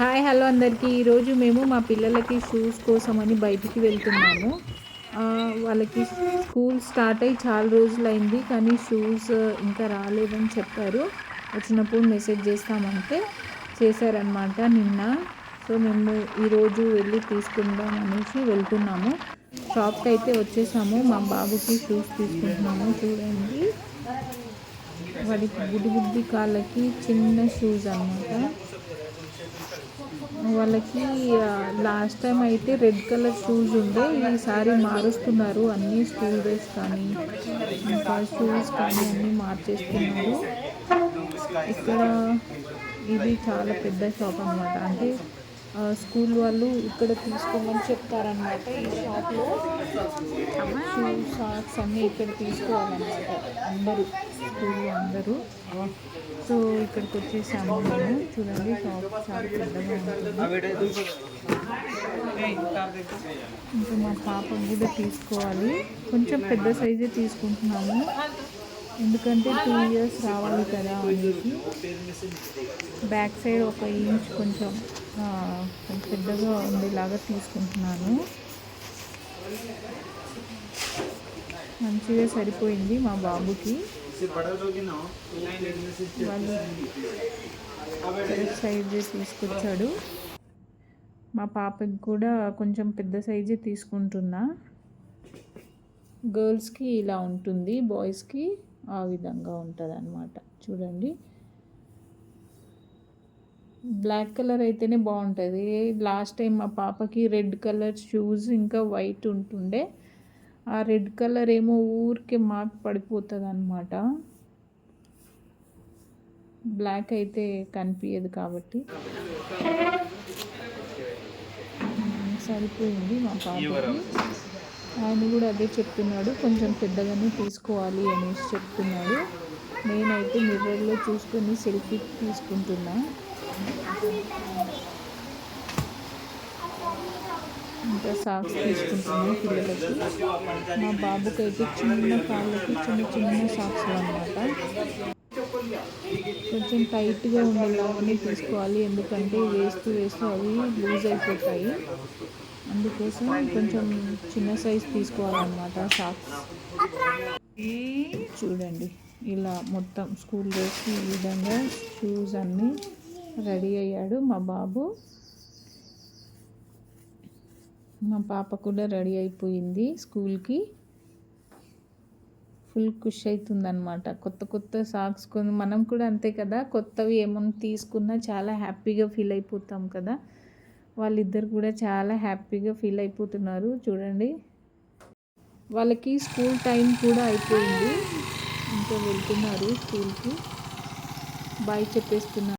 Hi hello అందరికీ. ఈరోజు మేము మా పిల్లలకి షూస్ కోసమని బయటికి వెళ్తున్నాము. వాళ్ళకి స్కూల్ స్టార్ట్ అయ్యి చాలా రోజులైంది కానీ షూస్ ఇంకా రాలేదని చెప్పారు. వచ్చినప్పుడు మెసేజ్ చేస్తామంటే చేశారనమాట నిన్న. సో మేము ఈరోజు వెళ్ళి తీసుకుందాం అనేసి వెళ్తున్నాము. షాప్కి అయితే వచ్చేసాము. మా బాబుకి షూస్ తీసుకుంటున్నాము. చూడండి. వాడికి బుడ్డి బుడ్డి కాళ్ళకి చిన్న షూస్ అన్నమాట. వాళ్ళకి లాస్ట్ టైం అయితే రెడ్ కలర్ షూస్ ఉండే ఈసారి మారుస్తున్నారు. అన్ని స్కూల్ డ్రెస్ కానీ ఇంకా షూస్ కానీ అన్నీ మార్చేస్తున్నారు. ఇక్కడ ఇది చాలా పెద్ద షాప్ అనమాట అంటే స్కూల్ వాళ్ళు ఇక్కడ తీసుకోమని చెప్తారనమాట ఈ షాప్లో. షూ షాప్స్ అన్నీ ఇక్కడ తీసుకోవాలన్నమాట. అందరూ స్కూల్లో అందరూ. సో ఇక్కడికి వచ్చేసాము మేము. చూడండి షాప్ చాలా పెద్దగా ఉంటుంది ఇంకా మా పాప కూడా తీసుకోవాలి. కొంచెం పెద్ద సైజే తీసుకుంటున్నాము. ఎందుకంటే టూ ఇయర్స్ రావాలి కదా అనేసి. బ్యాక్ సైడ్ ఒక ఇంచ్ కొంచెం పెద్దగా ఉండేలాగా తీసుకుంటున్నాను. మంచిగా సరిపోయింది మా బాబుకి. వాళ్ళు సైజే తీసుకొచ్చాడు. మా పాపకి కూడా కొంచెం పెద్ద సైజే తీసుకుంటున్నా. గర్ల్స్కి ఇలా ఉంటుంది బాయ్స్కి ఆ విధంగా ఉంటుంది చూడండి. బ్లాక్ కలర్ అయితేనే బాగుంటుంది. లాస్ట్ టైం మా పాపకి రెడ్ కలర్ షూస్ ఇంకా వైట్ ఉంటుండే. ఆ రెడ్ కలర్ ఏమో ఊరికే మార్క్ పడిపోతుంది అనమాట బ్లాక్ అయితే కనిపించదు కాబట్టి. సరిపోయింది మా పాపకి. ఆయన కూడా అదే చెప్తున్నాడు కొంచెం పెద్దగానే తీసుకోవాలి అనేసి చెప్తున్నాడు. నేనైతే మిర్రర్లో చూసుకొని సెల్ఫీ తీసుకుంటున్నా. ఇంకా సాక్స్ తీసుకుంటున్నాను పిల్లలకి. మా బాబుకి అయితే చిన్న కాళ్ళకి చిన్న చిన్న సాక్స్లు అనమాట కొంచెం టైట్గా ఉండేలాగానే తీసుకోవాలి ఎందుకంటే వేస్తూ వేస్తూ అవి లూజ్ అయిపోతాయి. అందుకోసం కొంచెం చిన్న సైజ్ తీసుకోవాలన్నమాట సాక్స్ చూడండి ఇలా మొత్తం స్కూల్ డ్రెస్కి ఈ విధంగా షూస్ అన్నీ రెడీ అయ్యాడు మా బాబు. మా పాప కూడా రెడీ అయిపోయింది స్కూల్కి. ఫుల్ ఖుషి అవుతుందన్నమాట కొత్త కొత్త సాక్స్ కొని మనం కూడా అంతే కదా కొత్తవి ఏమైనా తీసుకున్నా చాలా హ్యాపీగా ఫీల్ అయిపోతాం కదా. వాళ్ళిద్దరు కూడా చాలా హ్యాపీగా ఫీల్ అయిపోతున్నారు. చూడండి. వాళ్ళకి స్కూల్ టైం కూడా అయిపోయింది. ఇంకా వెళ్తున్నారు స్కూల్కి. బాయ్ చెప్పేస్తున్నారు